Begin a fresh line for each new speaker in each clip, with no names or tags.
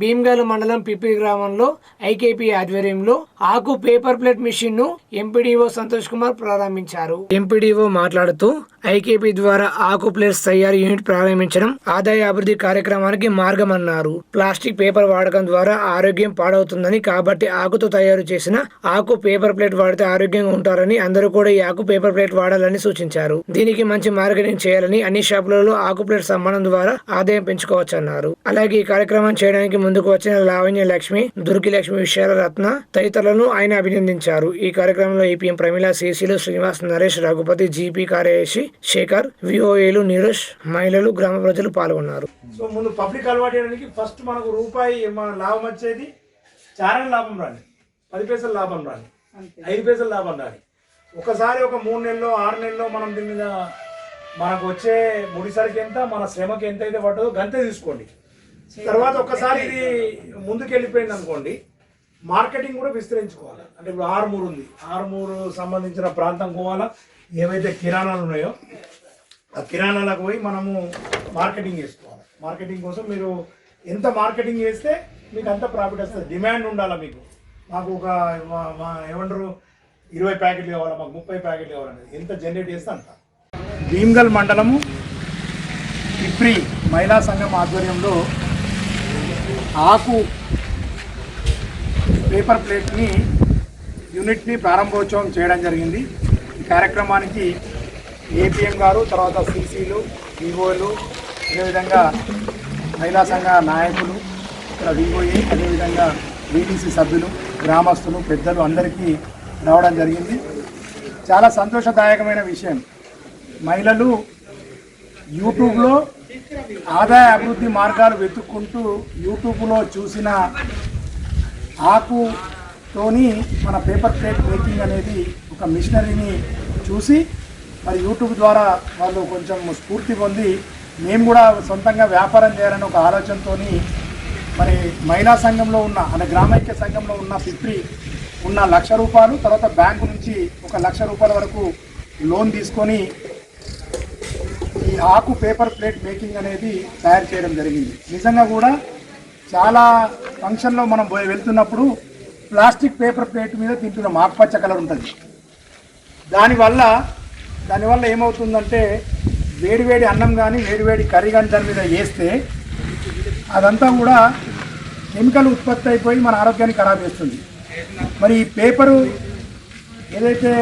భీమ్గల్ మండలం పిప్పి గ్రామంలో ఐకేపీ ఆధ్వర్యంలో ఆకు పేపర్ ప్లేట్ మిషన్ను ఎంపీడీఓ సంతోష్ కుమార్ ప్రారంభించారు. ఎంపీడీఓ మాట్లాడుతూ ఐకేపీ ద్వారా ఆకు ప్లేట్స్ తయారీ యూనిట్ ప్రారంభించడం ఆదాయ అభివృద్ధి కార్యక్రమానికి మార్గం అన్నారు ప్లాస్టిక్ పేపర్ వాడకం ద్వారా ఆరోగ్యం పాడవుతుందని కాబట్టి ఆకుతో తయారు చేసిన ఆకు పేపర్ ప్లేట్ వాడితే ఆరోగ్యంగా ఉంటారని అందరూ కూడా ఈ ఆకు పేపర్ ప్లేట్ వాడాలని సూచించారు. దీనికి మంచి మార్కెటింగ్ చేయాలని అన్ని షాపులలో ఆకు ప్లేట్ సమ్మానం ద్వారా ఆదాయం పెంచుకోవచ్చు అన్నారు అలాగే ఈ కార్యక్రమం చేయడానికి ముందుకు వచ్చిన లావణ్య లక్ష్మి దుర్గి లక్ష్మి విశాల రత్న తదితరులను ఆయన అభినందించారు. ఈ కార్యక్రమంలో ఏపీఎం ప్రమిళ సిసిలు శ్రీనివాస్ నరేష్ రఘుపతి జీపీ కార్యదర్శి శేఖర్ విఓఏలు నీరజ్ మహిళలు గ్రామ ప్రజలు పాల్గొన్నారు.
సో ముందు పబ్లిక్ అలవాటు చేయడానికి ఫస్ట్ మనకు రూపాయి మన లాభం వచ్చేది చారణ లాభం రాని పది పైసలు లాభం రాని ఐదు పైసలు లాభం రాని ఒకసారి ఒక మూడు నెలల్లో ఆరు నెలల్లో మనం దీని మీద మనకు వచ్చే ముడిసరికి ఎంత మన శ్రమకి ఎంత అయితే పట్టదో గంతే తీసుకోండి. తర్వాత ఒకసారి ఇది ముందుకు వెళ్ళిపోయింది అనుకోండి మార్కెటింగ్ కూడా విస్తరించుకోవాలి. అంటే ఇప్పుడు ఆరుమూరు ఉంది. ఆరుమూరు సంబంధించిన ప్రాంతం పోవాలా? ఏవైతే కిరాణాలు ఉన్నాయో ఆ కిరాణాలకు పోయి మనము మార్కెటింగ్ చేసుకోవాలి. మార్కెటింగ్ కోసం మీరు ఎంత మార్కెటింగ్ చేస్తే మీకు అంత ప్రాఫిట్ వస్తుంది. డిమాండ్ ఉండాలి మీకు? మాకు ఒక మా- ఏమంటారు? ఇరవై ప్యాకెట్లు కావాలి? మాకు ముప్పై ప్యాకెట్లు కావాలనేది ఎంత జనరేట్ చేస్తే అంత. భీమ్గల్ మండలము ఇప్రి మహిళా సంఘం ఆధ్వర్యంలో ఆకు పేపర్ ప్లేట్ని యూనిట్ని ప్రారంభోత్సవం చేయడం జరిగింది. ఈ కార్యక్రమానికి ఏపీఎం గారు తర్వాత సీసీలు వివోలు అదేవిధంగా మహిళా సంఘ నాయకులు ఇక్కడ వివోఏ అదేవిధంగా బీటీసీ సభ్యులు గ్రామస్తులు పెద్దలు అందరికీ రావడం జరిగింది. చాలా సంతోషదాయకమైన విషయం. మహిళలు యూట్యూబ్లో ఆదాయ అభివృద్ధి మార్గాలు వెతుక్కుంటూ యూట్యూబ్లో చూసిన ఆకుతోని మన పేపర్ ప్లేట్ మేకింగ్ అనేది ఒక మిషనరీని చూసి మరి యూట్యూబ్ ద్వారా వాళ్ళు కొంచెం స్ఫూర్తి పొంది మేము కూడా సొంతంగా వ్యాపారం చేయాలని ఒక ఆలోచనతో మరి మహిళా సంఘంలో ఉన్న అనే గ్రామైక్య సంఘంలో ఉన్న ఫిఫ్టీ ఉన్న లక్ష రూపాయలు తర్వాత బ్యాంకు నుంచి ఒక లక్ష రూపాయల వరకు లోన్ తీసుకొని ఈ ఆకు పేపర్ ప్లేట్ మేకింగ్ అనేది తయారు చేయడం జరిగింది. నిజంగా కూడా చాలా ఫంక్షన్లో మనం పోయి వెళ్తున్నప్పుడు ప్లాస్టిక్ పేపర్ ప్లేట్ మీద తింటున్నాం. ఆకుపచ్చ కలర్ ఉంటుంది. దానివల్ల దానివల్ల ఏమవుతుందంటే వేడివేడి అన్నం కానీ వేడివేడి కర్రీ కానీ దాని మీద వేస్తే అదంతా కూడా కెమికల్ ఉత్పత్తి అయిపోయి మన ఆరోగ్యాన్ని ఖరాబ్ చేస్తుంది. మరి ఈ పేపరు ఏదైతే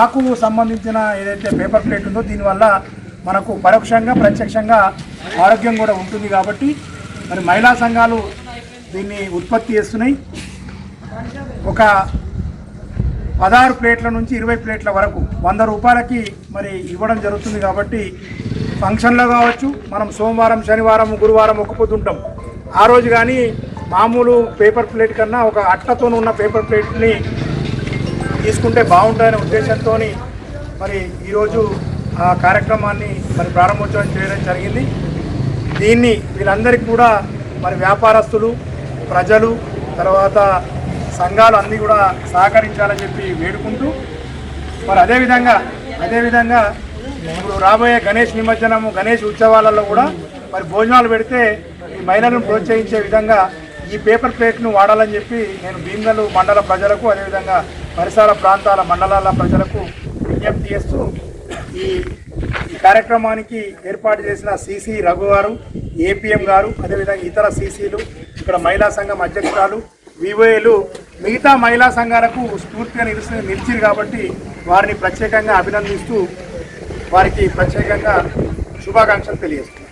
ఆకు సంబంధించిన ఏదైతే పేపర్ ప్లేట్ ఉందో దీనివల్ల మనకు పరోక్షంగా ప్రత్యక్షంగా ఆరోగ్యం కూడా ఉంటుంది కాబట్టి మరి మహిళా సంఘాలు దీన్ని ఉత్పత్తి చేస్తున్నాయి. ఒక పదహారు ప్లేట్ల నుంచి ఇరవై ప్లేట్ల వరకు వంద రూపాయలకి మరి ఇవ్వడం జరుగుతుంది కాబట్టి ఫంక్షన్లో కావచ్చు మనం సోమవారం శనివారం గురువారం ఒక్క పొద్దుంటాం ఆ రోజు కానీ మామూలు పేపర్ ప్లేట్ కన్నా ఒక అట్టతో ఉన్న పేపర్ ప్లేట్ని తీసుకుంటే బాగుంటుందనే ఉద్దేశంతో మరి ఈరోజు ఆ కార్యక్రమాన్ని మరి ప్రారంభోత్సవం చేయడం జరిగింది. దీన్ని వీళ్ళందరికీ కూడా మరి వ్యాపారస్తులు ప్రజలు తర్వాత సంఘాలు అన్నీ కూడా సహకరించాలని చెప్పి వేడుకుంటూ మరి అదేవిధంగా అదేవిధంగా ఇప్పుడు రాబోయే గణేష్ నిమజ్జనము గణేష్ ఉత్సవాలలో కూడా మరి భోజనాలు పెడితే ఈ మహిళలను ప్రోత్సహించే విధంగా ఈ పేపర్ ప్లేట్ను వాడాలని చెప్పి నేను భీమలు మండల ప్రజలకు అదేవిధంగా పరిసర ప్రాంతాల మండలాల ప్రజలకు విజ్ఞప్తి చేస్తూ ఈ ఈ కార్యక్రమానికి ఏర్పాటు చేసిన సీసీ రఘు గారు ఏపీఎం గారు అదేవిధంగా ఇతర సీసీలు ఇక్కడ మహిళా సంఘం అధ్యక్షురాలు వివోఏలు మిగతా మహిళా సంఘాలకు స్ఫూర్తిగా నిలిచి నిలిచిరు కాబట్టి వారిని ప్రత్యేకంగా అభినందిస్తూ వారికి ప్రత్యేకంగా శుభాకాంక్షలు తెలియజేస్తున్నాను